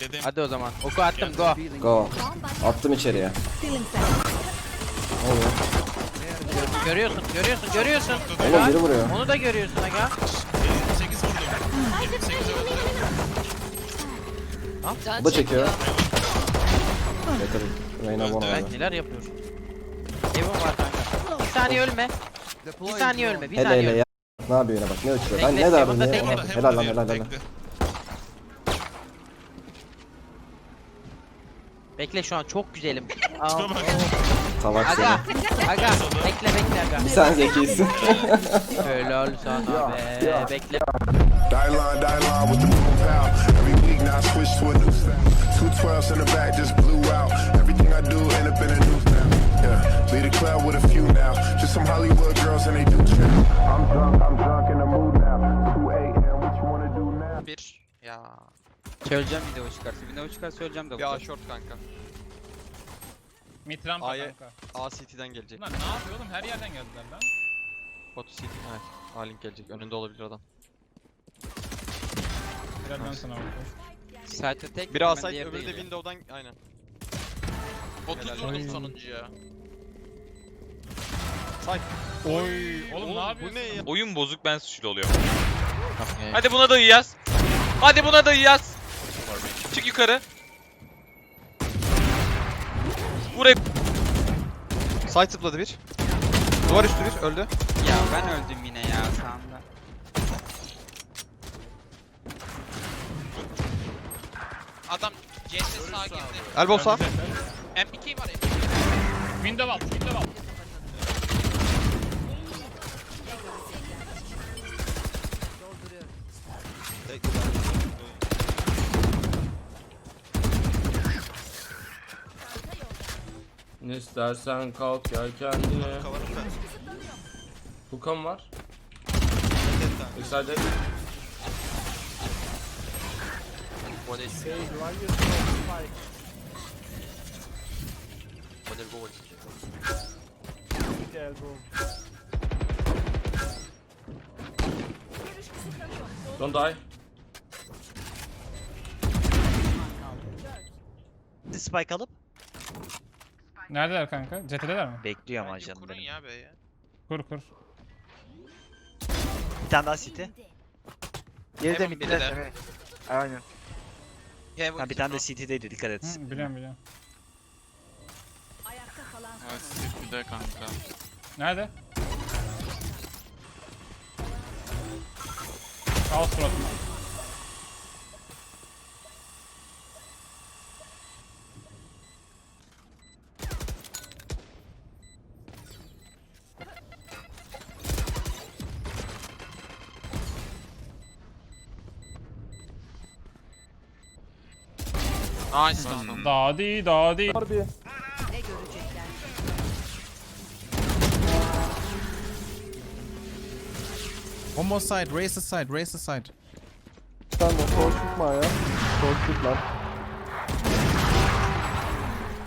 Dedim. Hadi o zaman. Oku attım go. Go. Attım içeriye. Oluyor. Görüyorsun, görüyorsun, görüyorsun. Oğlum biri vuruyor. Onu da görüyorsun aga. 8 vurdum. 28 öldü. O da çekiyor. Yakın. Reyna Evet. abi. Neler yapıyor? Evim var kanka. Bir saniye ölme. Bir saniye ölme, bir Hele saniye hele ölme. ya. Ne yapıyor yine bak ne uçuyor. Ben ne derdim Heaven'da ne? tek Helal var. helal lan helal helal. Bekle şu an çok güzelim. Aa, Tipe bak. Salak seni. aga, aga. Bekle bekle aga. Sen zekisin. Helal sana be. Bekle. Die line, die line with the boom pound. Every week now I switch to a new sound. Two twelves in the back just blew out. Everything I do end up in a news now. Yeah, lead a club with a few now. Just some Hollywood girls and they do trip. I'm drunk, I'm drunk in the mood now. 2 a.m. What you wanna do now? Bir. Ya. Söyleyeceğim video çıkarsa. Video çıkarsa söyleyeceğim de. Ya short kanka. Mid rampa A'ya- kanka. A CT'den gelecek. Lan ne yapıyor oğlum? Her yerden geldiler lan. Batu CT. Evet. A link gelecek. Önünde olabilir adam. Birer ben sana bakıyorum. Site'e tek. Biri A hemen side diğeri öbürü de window'dan aynen. 30 Helal. vurdum sonuncuya. Side. Oy. Oğlum, ne Bu yapıyorsun? ne ya? Oyun bozuk ben suçlu oluyorum. Hadi buna da yaz. Hadi buna da yaz. Çık yukarı. Buraya Side tıpladı bir. Duvar üstü bir öldü. Ya ben öldüm yine ya sağında. Adam CS girdi. Elbow sağ. M2 var ya. Window alt, window alt. Ne istersen kalk gel kendine. Hukam var. Müsaade. Don't die. Spike alıp Neredeler kanka? CT'deler mi? bekliyor ama Bence canım kurun benim. ya be ya. Kur kur. Bir tane daha city. Diğeri de Heaven midde. biri de. Evet. Aynen. Heaven Ha bir tane de city'deydi dikkat et. Hı, biliyorum biliyorum. Evet, sırtında kanka. Nerede? Al suratına. Nice. Dadi dadi. One more side, raise the side, raise the side. Sen de sol çıkma ya. Sol çık lan.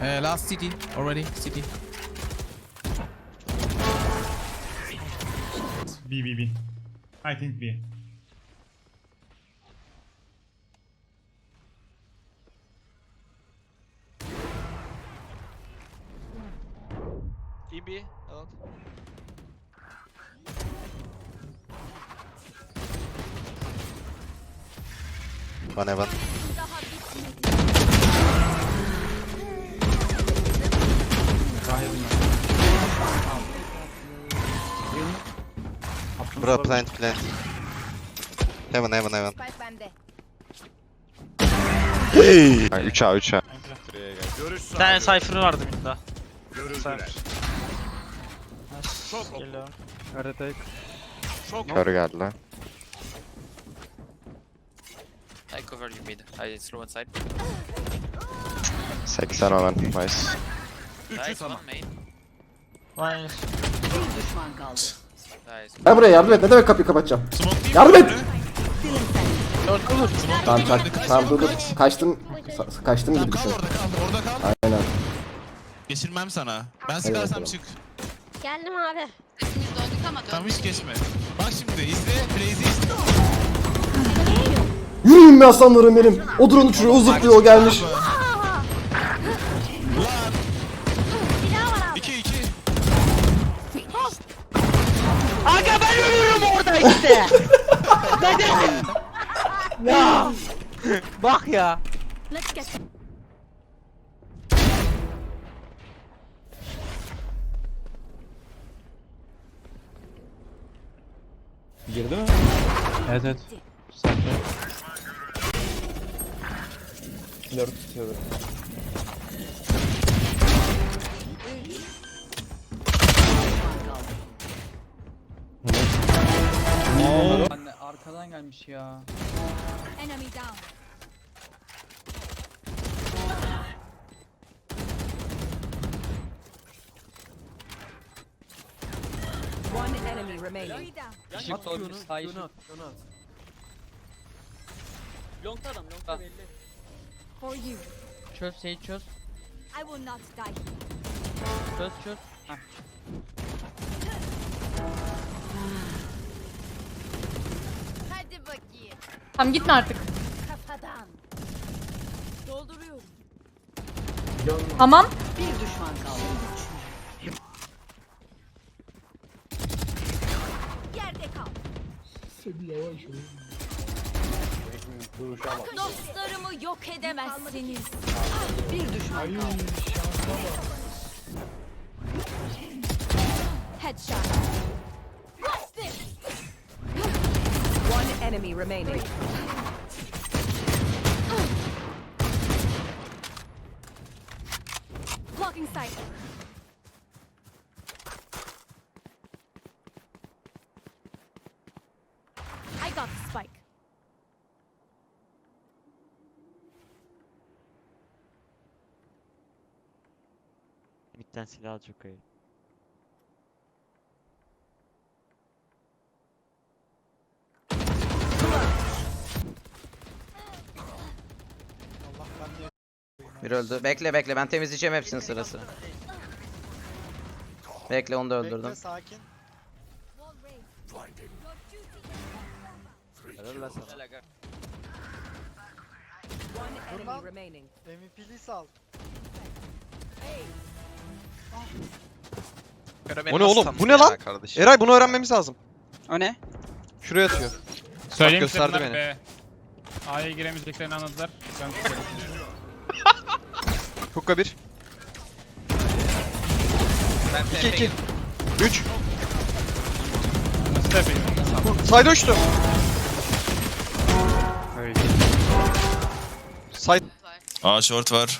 Uh, last city already, city. B B B. I think B. EB. Evet. One heaven. Bro plant plant. Heaven heaven heaven. Spike bende. Hey. 3A 3A. Bir tane cypher vardı midde. Çok Geliyor. çok Kör geldi lan. I cover you mid. I throw one side. 80 olan. Nice. Nice one main. Nice. Bir düşman kaldı. Nice. Gel buraya yardım et. Ne demek kapıyı kapatacağım? Yardım et! Tamam kaç, tamam dur dur. Kaçtım. Sa- Kaçtım Tamam gibi kal düşün. orada kal orada kal. Aynen. Geçirmem sana. Ben sıkarsam çık. Geldim abi. Sesimiz döndük ama Tamam hiç geçme. Bak şimdi izle. Blaze'i izle. Yürüyün be aslanlarım benim. O drone uçuruyor, o zıplıyor, o gelmiş. Silah var abi. 2 2. Aga ben ölürüm orada işte. Neden? ya. Bak ya. Let's get Girdi mi? Evet evet. Lord tutuyor böyle. Anne arkadan gelmiş ya. enemy down. One enemy remaining. Işık sol bir sağ işık. Longta adam longta belli. For you. Çöz şey çöz. I will not die. Çöz çöz. Heh. Hadi bakayım. Tamam gitme artık. Kafadan. Dolduruyorum. Tamam. Dostlarımı yok edemezsiniz. Bir düşman kaldı. Headshot. One enemy remaining. Blocking sight. I got the spike. Midden silah çok iyi. Bir öldü. Bekle bekle ben temizleyeceğim hepsini sıra sıra. Bekle onu da öldürdüm. sakin. One enemy remaining. MVP'liği sal. O ne oğlum? Bu ne lan? Eray bunu öğrenmemiz lazım. O ne? Şuraya atıyor. Söyleyeyim gösterdi beni. be. A'ya giremeyeceklerini anladılar. Ben Hukka 1. 2 2. 3. nasıl yapayım? Side uçtu. Side. Aa short var.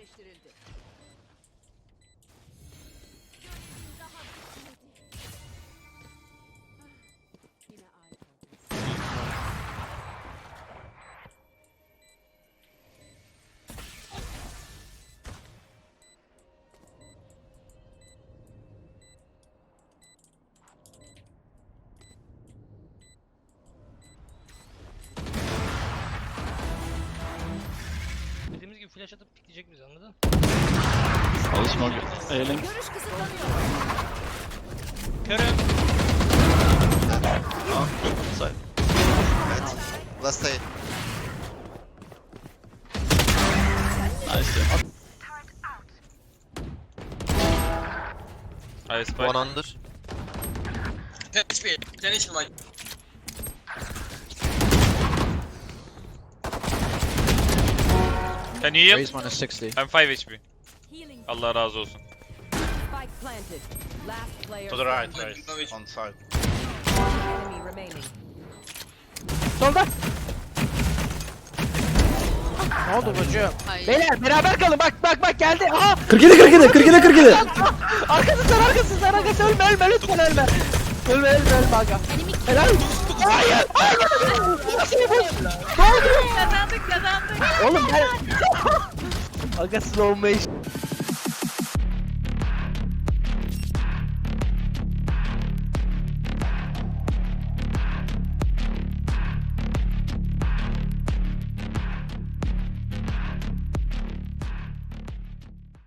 yerleştirildi. Flash atıp pikleyecek bizi anladın? Alışma. Eğlen. Görüş kısıtlanıyor. Körüm. Last day. Nice. I. One under. Can you heal? Raise one is 60. I'm 5 HP. Healing. Allah razı olsun. Spike planted. Last player. To the right, right. On side. Enemy remaining. Solda. Ne oldu çocuğum? Beyler beraber kalın bak bak bak geldi. Aha 47 47 47 47. arkasından arkasından arkasından ölme ölme lütfen ölme. Ölme ölme ölme aga. Helal. Hayır. Kazandık kazandık. Oğlum ben... Aga slow motion.